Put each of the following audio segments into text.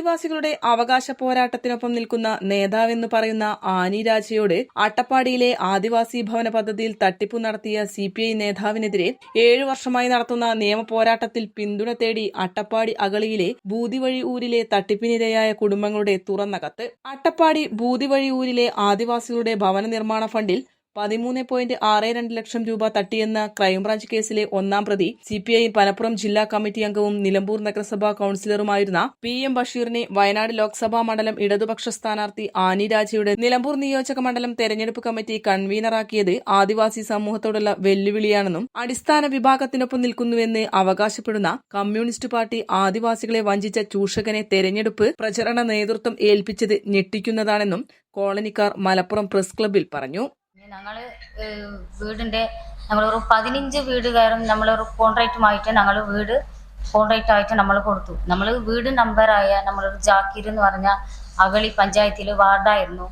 ആദിവാസികളുടെ അവകാശ പോരാട്ടത്തിനൊപ്പം നിൽക്കുന്ന നേതാവെന്ന് പറയുന്ന ആനി രാജയോട് അട്ടപ്പാടിയിലെ ആദിവാസി ഭവന പദ്ധതിയിൽ തട്ടിപ്പു നടത്തിയ സി പി ഐ നേതാവിനെതിരെ ഏഴു വർഷമായി നടത്തുന്ന നിയമ പോരാട്ടത്തിൽ പിന്തുണ തേടി അട്ടപ്പാടി അകളിയിലെ ബൂതിവഴി ഊരിലെ തട്ടിപ്പിനിരയായ കുടുംബങ്ങളുടെ തുറന്ന കത്ത് അട്ടപ്പാടി ബൂതിവഴി ഊരിലെ ആദിവാസികളുടെ ഭവന നിർമ്മാണ ഫണ്ടിൽ പതിമൂന്ന് പോയിന്റ് ആറ് രണ്ട് ലക്ഷം രൂപ തട്ടിയെന്ന ക്രൈംബ്രാഞ്ച് കേസിലെ ഒന്നാം പ്രതി സി പി ഐ മലപ്പുറം ജില്ലാ കമ്മിറ്റി അംഗവും നിലമ്പൂർ നഗരസഭാ കൌൺസിലറുമായിരുന്ന പി എം ബഷീറിനെ വയനാട് ലോക്സഭാ മണ്ഡലം ഇടതുപക്ഷ സ്ഥാനാർത്ഥി ആനി രാജയുടെ നിലമ്പൂർ നിയോജക മണ്ഡലം തെരഞ്ഞെടുപ്പ് കമ്മിറ്റി കൺവീനറാക്കിയത് ആദിവാസി സമൂഹത്തോടുള്ള വെല്ലുവിളിയാണെന്നും അടിസ്ഥാന വിഭാഗത്തിനൊപ്പം നിൽക്കുന്നുവെന്ന് അവകാശപ്പെടുന്ന കമ്മ്യൂണിസ്റ്റ് പാർട്ടി ആദിവാസികളെ വഞ്ചിച്ച ചൂഷകനെ തെരഞ്ഞെടുപ്പ് പ്രചരണ നേതൃത്വം ഏൽപ്പിച്ചത് ഞെട്ടിക്കുന്നതാണെന്നും കോളനിക്കാർ മലപ്പുറം പ്രസ് ക്ലബിൽ പറഞ്ഞു. ഞങ്ങൾ വീടിന്റെ ഞങ്ങളൊരു പതിനഞ്ച് വീടുകാരും നമ്മളൊരു കോൺട്രാക്റ്റുമായിട്ട് ഞങ്ങൾ വീട് കോൺട്രാക്റ്റ് ആയിട്ട് നമ്മൾ കൊടുത്തു. നമ്മൾ വീട് നമ്പറായ നമ്മളൊരു ജാക്കീർ എന്ന് പറഞ്ഞ അഗളി പഞ്ചായത്തിൽ വാർഡായിരുന്നു.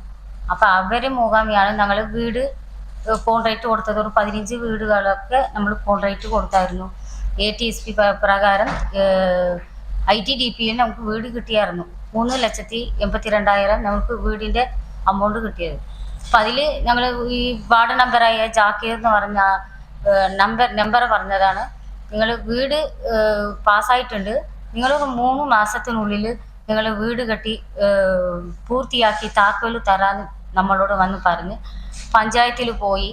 അപ്പൊ അവർ മുഖാമിയാണ് ഞങ്ങൾ വീട് കോൺട്രാക്റ്റ് കൊടുത്തത്. ഒരു പതിനഞ്ച് വീടുകളൊക്കെ നമ്മൾ കോൺട്രാക്റ്റ് കൊടുത്തായിരുന്നു. എ ടി എസ് പി പ്രകാരം ഐ ടി ഡി പിയിൽ നമുക്ക് വീട് കിട്ടിയായിരുന്നു. മൂന്ന് ലക്ഷത്തി എൺപത്തി രണ്ടായിരം നമുക്ക് വീടിന്റെ അമൗണ്ട് കിട്ടിയത്. അപ്പം അതിൽ ഞങ്ങൾ ഈ വാർഡ് നമ്പറായ ജാക്കീർ എന്ന് പറഞ്ഞ നമ്പർ നമ്പർ പറഞ്ഞതാണ്. നിങ്ങൾ വീട് പാസ്സായിട്ടുണ്ട്. നിങ്ങൾ മൂന്ന് മാസത്തിനുള്ളിൽ നിങ്ങൾ വീട് കെട്ടി പൂർത്തിയാക്കി താക്കോൽ തരാന്ന് നമ്മളോട് വന്ന് പറഞ്ഞ് പഞ്ചായത്തിൽ പോയി.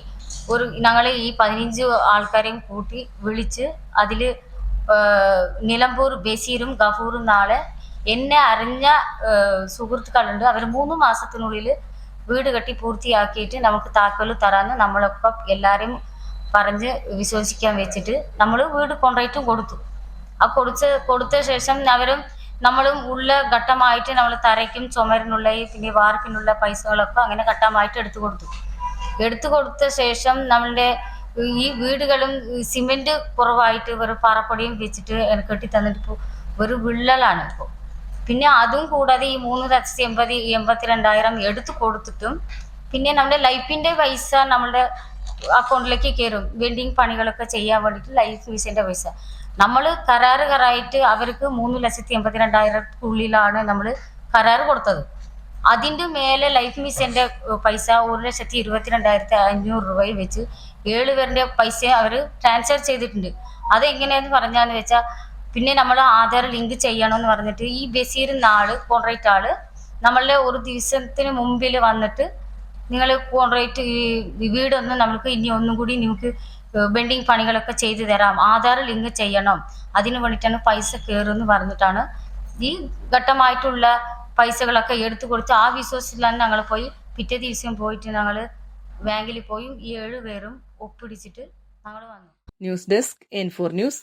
ഒരു ഞങ്ങൾ ഈ പതിനഞ്ച് ആൾക്കാരെയും കൂട്ടി വിളിച്ച് അതിൽ നിലമ്പൂർ ബസീറും ഗഫൂറും നാളെ എന്നെ അറിഞ്ഞ സുഹൃത്തുക്കളുണ്ട്. അവർ മൂന്ന് മാസത്തിനുള്ളിൽ വീട് കെട്ടി പൂർത്തിയാക്കിയിട്ട് നമുക്ക് താക്കോൽ തരാന്ന് നമ്മളൊക്കെ എല്ലാരെയും പറഞ്ഞ് വിശ്വസിക്കാൻ വെച്ചിട്ട് നമ്മൾ വീട് കോൺട്രാക്റ്റും കൊടുത്തു. ആ കൊടുത്ത് കൊടുത്ത ശേഷം അവരും നമ്മളും ഉള്ള ഘട്ടമായിട്ട് നമ്മൾ തറയ്ക്കും ചുമരിനുള്ള പിന്നെ വാർപ്പിനുള്ള പൈസകളൊക്കെ അങ്ങനെ ഘട്ടമായിട്ട് എടുത്തു കൊടുത്തു. എടുത്തു കൊടുത്ത ശേഷം നമ്മളുടെ ഈ വീടുകളും സിമെന്റ് കുറവായിട്ട് ഒരു പാറപ്പൊടിയും വെച്ചിട്ട് കെട്ടി തന്നിട്ട് ഒരു വിള്ളലാണ് ഇപ്പോൾ പിന്നെ അതും കൂടാതെ ഈ മൂന്ന് ലക്ഷത്തി എൺപത് എൺപത്തിരണ്ടായിരം എടുത്തു കൊടുത്തിട്ടും പിന്നെ നമ്മുടെ ലൈഫിന്റെ പൈസ നമ്മളുടെ അക്കൗണ്ടിലേക്ക് കയറും. വെൽഡിങ് പണികളൊക്കെ ചെയ്യാൻ വേണ്ടിയിട്ട് ലൈഫ് ഫീസിന്റെ പൈസ. നമ്മൾ കരാറുകാരായിട്ട് അവർക്ക് മൂന്ന് ലക്ഷത്തി എൺപത്തിരണ്ടായിരത്തിനുള്ളിലാണ് നമ്മൾ കരാറ് കൊടുത്തത്. അതിന്റെ മേലെ ലൈഫ് മിസ്സിന്റെ പൈസ ഒരു ലക്ഷത്തി ഇരുപത്തിരണ്ടായിരത്തി അഞ്ഞൂറ് രൂപയിൽ വെച്ച് ഏഴ് പേരുടെ പൈസ അവർ ട്രാൻസ്ഫർ ചെയ്തിട്ടുണ്ട്. അതെങ്ങനെയാന്ന് പറഞ്ഞാന്ന് വെച്ചാൽ പിന്നെ നമ്മൾ ആധാർ ലിങ്ക് ചെയ്യണമെന്ന് പറഞ്ഞിട്ട് ഈ ബഷീർ ആൾ കോൺട്രാക്റ്റ് ആൾ നമ്മളുടെ ഒരു ദിവസത്തിന് മുമ്പിൽ വന്നിട്ട് നിങ്ങൾ കോൺട്രാക്റ്റ് ഈ വീടൊന്ന് നമുക്ക് ഇനി ഒന്നും കൂടി നിങ്ങൾക്ക് ബെൻഡിങ് പണികളൊക്കെ ചെയ്തു തരാം. ആധാർ ലിങ്ക് ചെയ്യണം. അതിന് വേണ്ടിയിട്ടാണ് പൈസ കയറുമെന്ന് പറഞ്ഞിട്ടാണ്. ഈ ഘട്ടമായിട്ടുള്ള പൈസകളൊക്കെ എടുത്തു കൊടുത്ത് ആ വിശ്വാസത്തിലാണ് ഞങ്ങൾ പോയി പിറ്റേ ദിവസം പോയിട്ട് ഞങ്ങൾ ബാങ്കിൽ പോയി ഈ ഏഴ് പേരും ഒപ്പിടിച്ചിട്ട് ഞങ്ങൾ വന്നു. News desk N four news.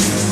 Thank.